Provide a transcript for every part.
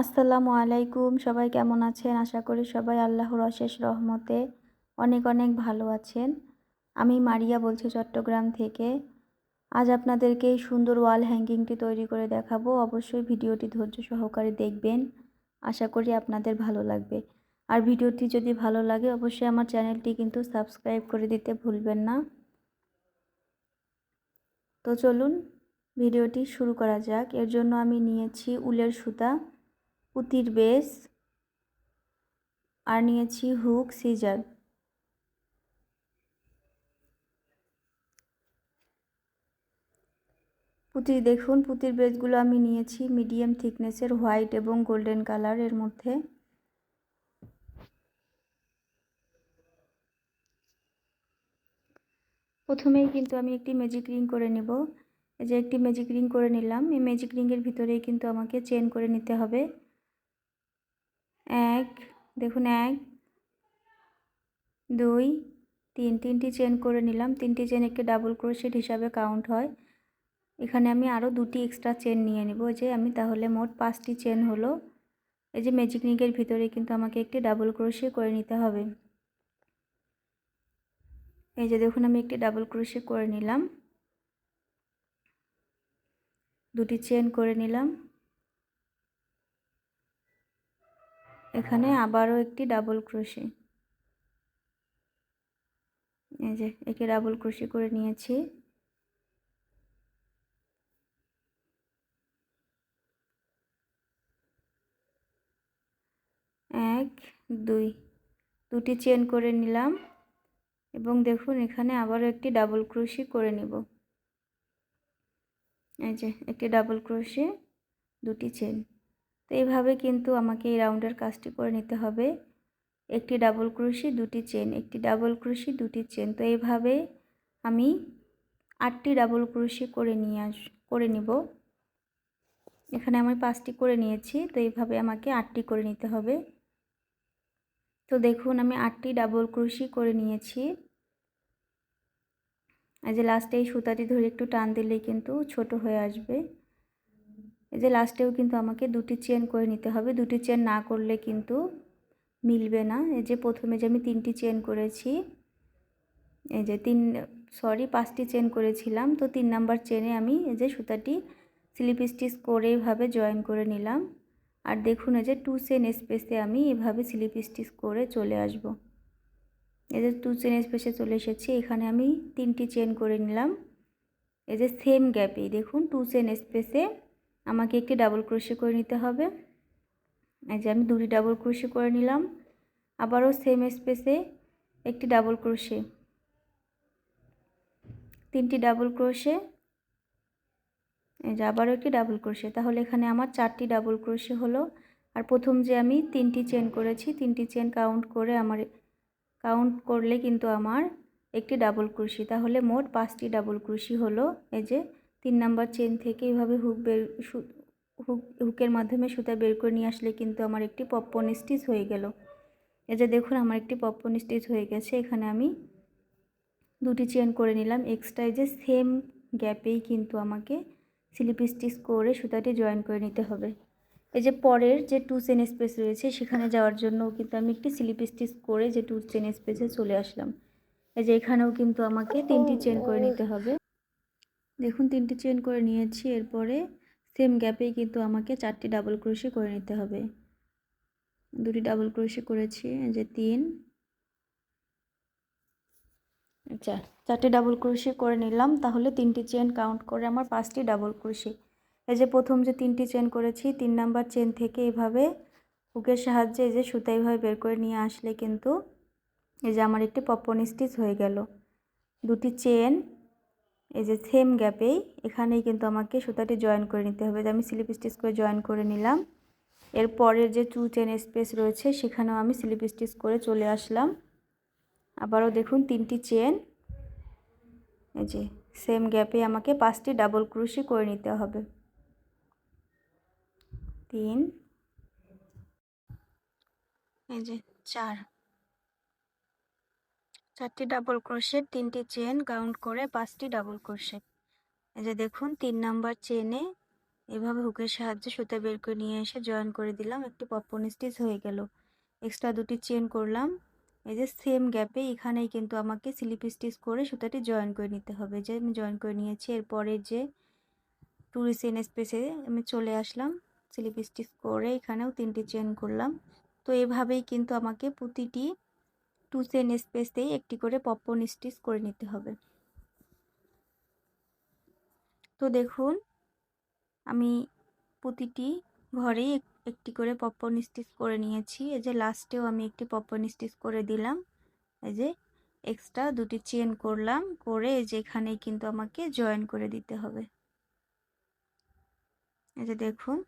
আসসালামু আলাইকুম। সবাই কেমন আছেন? আশা করি সবাই আল্লাহর অশেষ রহমতে অনেক অনেক ভালো আছেন। আমি মারিয়া বলছি চট্টগ্রাম থেকে। আজ আপনাদেরকে এই সুন্দর ওয়াল হ্যাঙ্গিংটি তৈরি করে দেখাবো। অবশ্যই ভিডিওটি ধৈর্য সহকারে দেখবেন। আশা করি আপনাদের ভালো লাগবে। আর ভিডিওটি যদি ভালো লাগে, অবশ্যই আমার চ্যানেলটি কিন্তু সাবস্ক্রাইব করে দিতে ভুলবেন না। তো চলুন, ভিডিওটি শুরু করা যাক। এর জন্য আমি নিয়েছি উলের সুতা। পুঁতির বেস আর নিয়েছি হুক, সিজার। পুঁতির দেখুন, পুঁতির বেসগুলো আমি নিয়েছি মিডিয়াম থিকনেসের হোয়াইট এবং গোল্ডেন কালারের মধ্যে। প্রথমেই কিন্তু আমি একটি ম্যাজিক রিং করে নেব। এই যে একটি ম্যাজিক রিং করে নিলাম। এই ম্যাজিক রিংয়ের ভিতরেই কিন্তু আমাকে চেন করে নিতে হবে। এক, দেখুন এক, দুই, তিন, তিনটি চেন করে নিলাম। তিনটি চেন একটি ডাবল ক্রোশেট হিসাবে কাউন্ট হয়। এখানে আমি আরও দুটি এক্সট্রা চেন নিয়ে নেব। যে আমি তাহলে মোট পাঁচটি চেন হলো। এই যে ম্যাজিক নিকের ভিতরে কিন্তু আমাকে একটি ডাবল ক্রোশে করে নিতে হবে। এই যে দেখুন আমি একটি ডাবল ক্রোশে করে নিলাম। দুটি চেন করে নিলাম। এখানে আবারও একটি ডাবল ক্রোশে এই যে, একে ডাবল ক্রোশে করে নিয়েছি। এক, দুই, দুটি চেন করে নিলাম এবং দেখুন এখানে আবারও একটি ডাবল ক্রোশি করে নিব। এই যে একটি ডাবল ক্রোশে দুটি চেন তো এইভাবে কিন্তু আমাকে এই রাউন্ডের কাজটি করে নিতে হবে। একটি ডাবল ক্রুশি দুটি চেন একটি ডাবল ক্রুশি দুটি চেন তো এইভাবে আমি আটটি ডাবল ক্রুশি করে নিয়ে আস, করে নিব। এখানে আমি পাঁচটি করে নিয়েছি, তো এইভাবে আমাকে আটটি করে নিতে হবে। তো দেখুন, আমি আটটি ডাবল ক্রুশি করে নিয়েছি। এই যে লাস্টে এই সুতাটি ধরে একটু টান দিলেই কিন্তু ছোট হয়ে আসবে। এই যে লাস্টেও কিন্তু আমাকে দুটি চেন করে নিতে হবে। দুটি চেন না করলে কিন্তু মিলবে না। এই যে প্রথমে যে আমি তিনটি চেন করেছি, এই যে তিন সরি পাঁচটি চেন করেছিলাম। তো তিন নাম্বার চেনে আমি এই যে সুতাটি স্লিপ স্টিচ করে এভাবে জয়েন করে নিলাম। আর দেখুন, এই যে টু চেন স্পেসে আমি এভাবে স্লিপ স্টিচ করে চলে আসব। এই যে টু চেন স্পেসে চলে এসেছি, এখানে আমি তিনটি চেন করে নিলাম। এই যে সেম গ্যাপে দেখুন টু চেন স্পেসে আমাকে একটি ডাবল ক্রোশে করে নিতে হবে। এই যে আমি দুটি ডাবল ক্রোশে করে নিলাম। আবারও সেম স্পেসে একটি ডাবল ক্রোশে তিনটি ডাবল ক্রোশে এই যে আবারও একটি ডাবল ক্রোশে তাহলে এখানে আমার চারটি ডাবল ক্রোশে হলো। আর প্রথম যে আমি তিনটি চেন করেছি, তিনটি চেন কাউন্ট করে আমার কাউন্ট করলে কিন্তু আমার একটি ডাবল ক্রুশি তাহলে মোট পাঁচটি ডাবল ক্রুশি হলো। এই যে তিন নাম্বার চেন থেকে এইভাবে হুক বের হুক হুকের মাধ্যমে সুতা বের করে নিয়ে আসলে কিন্তু আমার একটি পপকর্ন স্টিচ হয়ে গেল। এই যে দেখুন আমার একটি পপকর্ন স্টিচ হয়ে গেছে, এখানে আমি দুটি চেন করে নিলাম। এক্সট্রা যে সেম গ্যাপেই কিন্তু আমাকে স্লিপ স্টিচ করে সুতাটি জয়েন করে নিতে হবে। এই যে পরের যে টু চেন স্পেস রয়েছে, সেখানে যাওয়ার জন্য কিন্তু আমি একটি স্লিপ স্টিচ করে যে টু চেন স্পেসে চলে আসলাম। এই যে এখানেও কিন্তু আমাকে তিনটি চেন করে নিতে হবে। দেখুন, তিনটি চেন করে নিয়েছি, এরপরে সেম গ্যাপেই কিন্তু আমাকে চারটি ডাবল ক্রোশে করে নিতে হবে। দুটি ডাবল ক্রোশে করেছি যে তিন। আচ্ছা চারটি ডাবল ক্রোশে করে নিলাম, তাহলে তিনটি চেন কাউন্ট করে আমার পাঁচটি ডাবল ক্রোশে এই যে প্রথম যে তিনটি চেন করেছি, তিন নাম্বার চেন থেকে এভাবে হুকের সাহায্যে এই যে সুতা এইভাবে বের করে নিয়ে আসলে কিন্তু এই যে আমার একটি পপন স্টিচ হয়ে গেল। দুটি চেন এই যে সেম গ্যাপেই এখানেই কিন্তু আমাকে সুতাটি জয়েন করে নিতে হবে। আমি স্লিপ স্টিচ করে জয়েন করে নিলাম। এর পরের যে টু চেন স্পেস রয়েছে, সেখানেও আমি স্লিপ স্টিচ করে চলে আসলাম। আবারও দেখুন তিনটি চেন এই যে সেম গ্যাপে আমাকে পাঁচটি ডাবল ক্রুশি করে নিতে হবে। তিন। এই যে চার। চারটি ডাবল ক্রোশেট তিনটি চেন কাউন্ট করে পাঁচটি ডাবল ক্রোশেট এই যে দেখুন, তিন নাম্বার চেনে এভাবে হুকের সাহায্যে সুতা বের করে নিয়ে এসে জয়েন করে দিলাম, একটি পপন স্টিচ হয়ে গেল। এক্সট্রা দুটি চেন করলাম। এই যে সেম গ্যাপে এখানেই কিন্তু আমাকে স্লিপ স্টিচ করে সুতাটি জয়েন করে নিতে হবে। যে আমি জয়েন করে নিয়েছি, এরপরে যে টুরি চেন স্পেসে আমি চলে আসলাম স্লিপ স্টিচ করে এখানেও তিনটি চেন করলাম। তো এভাবেই কিন্তু আমাকে প্রতিটি টু চেন স্পেসেই একটি করে পপন স্টিচ করে নিতে হবে। তো দেখুন, আমি প্রতিটি ঘরেই একটি করে পপন স্টিচ করে নিয়েছি। এই যে লাস্টেও আমি একটি পপন স্টিচ করে দিলাম। এই যে এক্সট্রা দুটি চেন করলাম, করে এই কিন্তু আমাকে জয়েন করে দিতে হবে। এই যে দেখুন,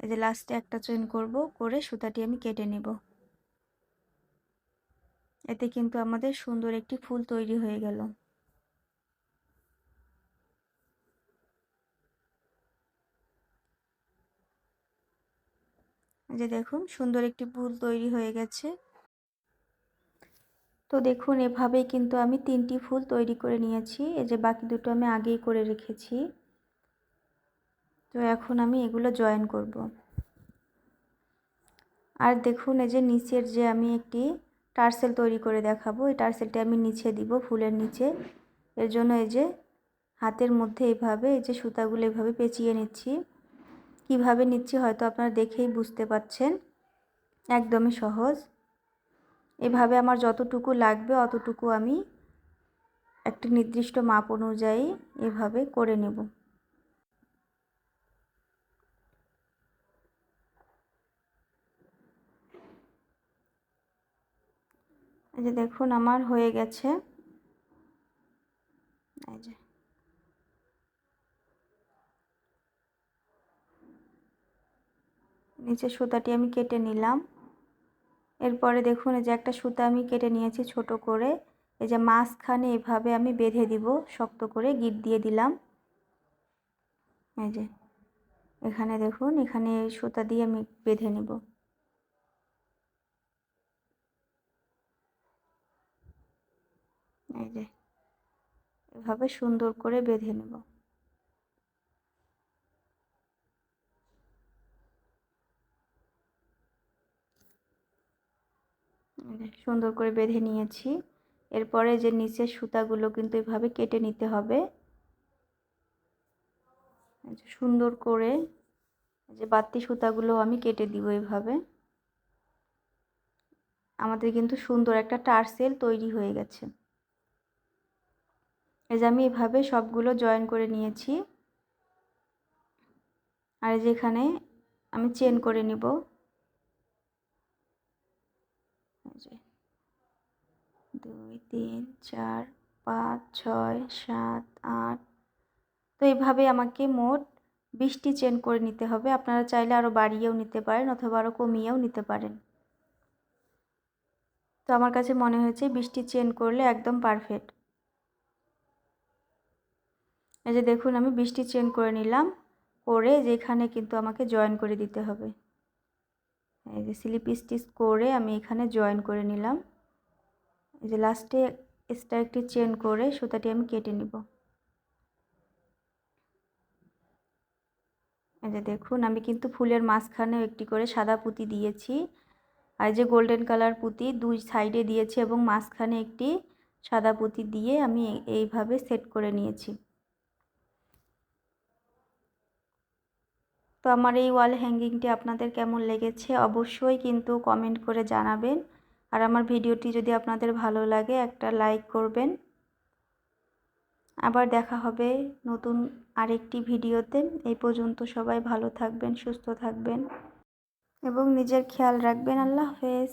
এই যে লাস্টে একটা চেন করব, করে সুতাটি আমি কেটে নেব। এতে কিন্তু আমাদের সুন্দর একটি ফুল তৈরি হয়ে গেল। যে দেখুন, সুন্দর একটি ফুল তৈরি হয়ে গেছে। তো দেখুন, এভাবেই কিন্তু আমি তিনটি ফুল তৈরি করে নিয়েছি। এই যে বাকি দুটো আমি আগেই করে রেখেছি। তো এখন আমি এগুলো জয়েন করব। আর দেখুন, এই যে নিচের যে আমি একটি টার্সেল তৈরি করে দেখাবো। এই টার্সেলটা আমি নিচে দিব, ফুলের নিচে। এর জন্য এই যে হাতের মধ্যে এইভাবে এই যে সুতাগুলো এভাবে পেঁচিয়ে নিচ্ছি। কীভাবে নিচ্ছি হয়তো আপনারা দেখেই বুঝতে পাচ্ছেন। একদমই সহজ। এভাবে আমার যতটুকু লাগবে অতটুকু আমি একটি নির্দিষ্ট মাপ অনুযায়ী এভাবে করে নেব। এই যে দেখুন, আমার হয়ে গেছে। এই যে। নিচে সুতাটি আমি কেটে নিলাম। এরপরে দেখুন, এই যে একটা সুতা আমি কেটে নিয়েছি ছোট করে। এই যে মাঝখানে এভাবে আমি বেঁধে দিব, শক্ত করে গিট দিয়ে দিলাম। এই যে। এখানে দেখুন, এখানে সুতা দিয়ে আমি বেঁধে নেব। এই যে, এভাবে সুন্দর করে বেঁধে নেব। সুন্দর করে বেঁধে নিয়েছি। এরপরে যে নিচের সুতাগুলো কিন্তু এভাবে কেটে নিতে হবে। সুন্দর করে যে বাড়তি সুতাগুলো আমি কেটে দিব এভাবে। আমাদের কিন্তু সুন্দর একটা টার্সেল তৈরি হয়ে গেছে। এই যে আমি এভাবে সবগুলো জয়েন করে নিয়েছি। আর যেখানে আমি চেন করে নিব। দুই, তিন, চার, পাঁচ, ছয়, সাত, আট। তো এইভাবে আমাকে মোট বিশটি চেন করে নিতে হবে। আপনারা চাইলে আরও বাড়িয়েও নিতে পারেন অথবা আরও কমিয়েও নিতে পারেন। তো আমার কাছে মনে হয়েছে বিশটি চেন করলে একদম পারফেক্ট এই যে দেখুন, আমি বৃষ্টি চেন করে নিলাম, করে যেখানে কিন্তু আমাকে জয়েন করে দিতে হবে। এই যে স্লিপ স্টিচ করে আমি এখানে জয়েন করে নিলাম। এই যে লাস্টে এক্সট্রা একটি চেন করে সুতাটি আমি কেটে নিব। এই যে দেখুন, আমি কিন্তু ফুলের মাঝখানেও একটি করে সাদা পুঁতি দিয়েছি। আর যে গোল্ডেন কালার পুঁতি দুই সাইডে দিয়েছি এবং মাঝখানে একটি সাদা পুঁতি দিয়ে আমি এইভাবে সেট করে নিয়েছি। তো আমার এই ওয়াল হ্যাঙ্গিংটি আপনাদের কেমন লেগেছে অবশ্যই কিন্তু কমেন্ট করে জানাবেন। আর আমার ভিডিওটি যদি আপনাদের ভালো লাগে একটা লাইক করবেন। আবার দেখা হবে নতুন আরেকটি ভিডিওতে এই পর্যন্ত সবাই ভালো থাকবেন, সুস্থ থাকবেন এবং নিজের খেয়াল রাখবেন। আল্লাহ হাফেজ।